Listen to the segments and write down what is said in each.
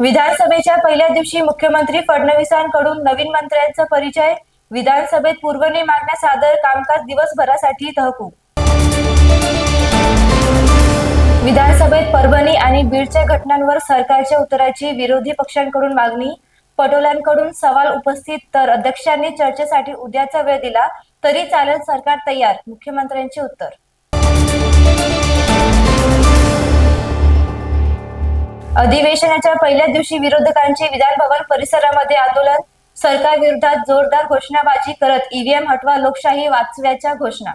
विधानसभेच्या पहिल्या दिवशी मुख्यमंत्री फडणवीसांकडून नवीन मंत्र्यांचा परिचय विधानसभेत पूर्वनी मागण्या सादर कामकाज दिवसभरासाठी तहकूब. विधानसभेत परभणी आणि बीडच्या घटनांवर सरकारच्या उत्तराची विरोधी पक्षांकडून मागणी पटोल्यांकडून सवाल उपस्थित तर अध्यक्षांनी चर्चेसाठी उद्याचा वेळ दिला तरी चालेल सरकार तयार मुख्यमंत्र्यांचे उत्तर. अधिवेशनाच्या पहिल्या दिवशी विरोधकांचे विधान भवन परिसरामध्ये आंदोलन सरकार विरोधात जोरदार घोषणाबाजी करत ईव्हीएम हटवा लोकशाही वाचव्याच्या घोषणा.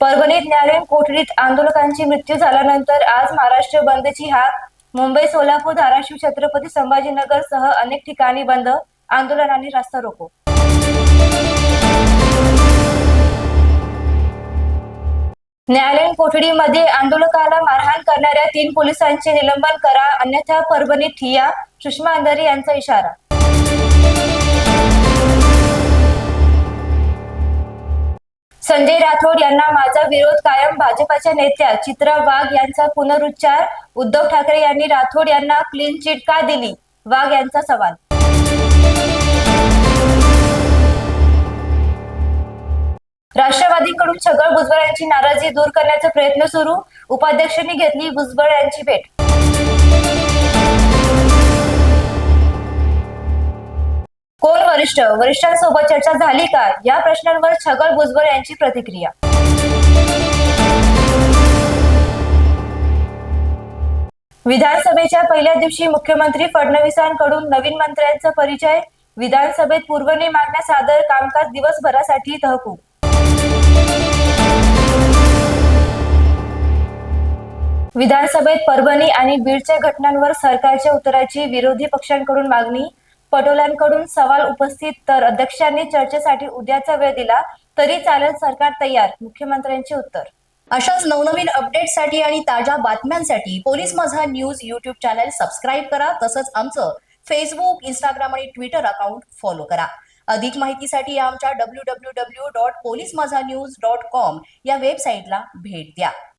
परभणीत न्यायालयीन कोठडीत आंदोलकांची मृत्यू झाल्यानंतर आज महाराष्ट्र बंदची हाक. मुंबई सोलापूर धाराशिव छत्रपती संभाजीनगर सह अनेक ठिकाणी बंद आंदोलन आणि रास्ता रोको. न्यायालयीन कोठडीमध्ये आंदोलकाला मारहाण करणाऱ्या तीन पोलिसांचे निलंबन करा अन्यथा परभणीत ठिया सुषमा अंधारी यांचा इशारा. संजय राठोड यांना माझा विरोध कायम भाजपाच्या नेत्या चित्रा वाघ यांचा पुनरुच्चार उद्धव ठाकरे यांनी राठोड यांना क्लीन चिट का दिली? वाघ यांचा सवाल. राष्ट्रवादीकडून छगन भुजबळ यांची नाराजी दूर करण्याचा प्रयत्न सुरू. उपाध्यक्षांनी घेतली भुजबळ यांची भेट. कोण वरिष्ठ? वरिष्ठांसोबत चर्चा झाली का? या प्रश्नांवर छगन भुजबळ यांची प्रतिक्रिया. विधानसभेच्या पहिल्या दिवशी मुख्यमंत्री फडणवीसांकडून नवीन मंत्र्यांचा परिचय. विधानसभेत पूर्वनी मागण्या सादर कामकाज दिवसभरासाठी तहकूब विधानसभेत परभणी आणि बीडच्या घटनांवर सरकारच्या उत्तराची विरोधी पक्षांकडून मागणी पटोल्यांकडून सवाल उपस्थित तर अध्यक्षांनी चर्चेसाठी उद्याचा वेळ दिला तरी चालेल सरकार तयार मुख्यमंत्र्यांचे उत्तर. अशाच नवनवीन अपडेटसाठी आणि ताज्या बातम्यांसाठी police Majha news YouTube channel subscribe करा तसंच आमचं फेसबुक इंस्टाग्राम आणि ट्विटर अकाउंट फॉलो करा. अधिक माहितीसाठी आमच्या W W W dot police Majha news dot com या वेबसाईटला भेट द्या.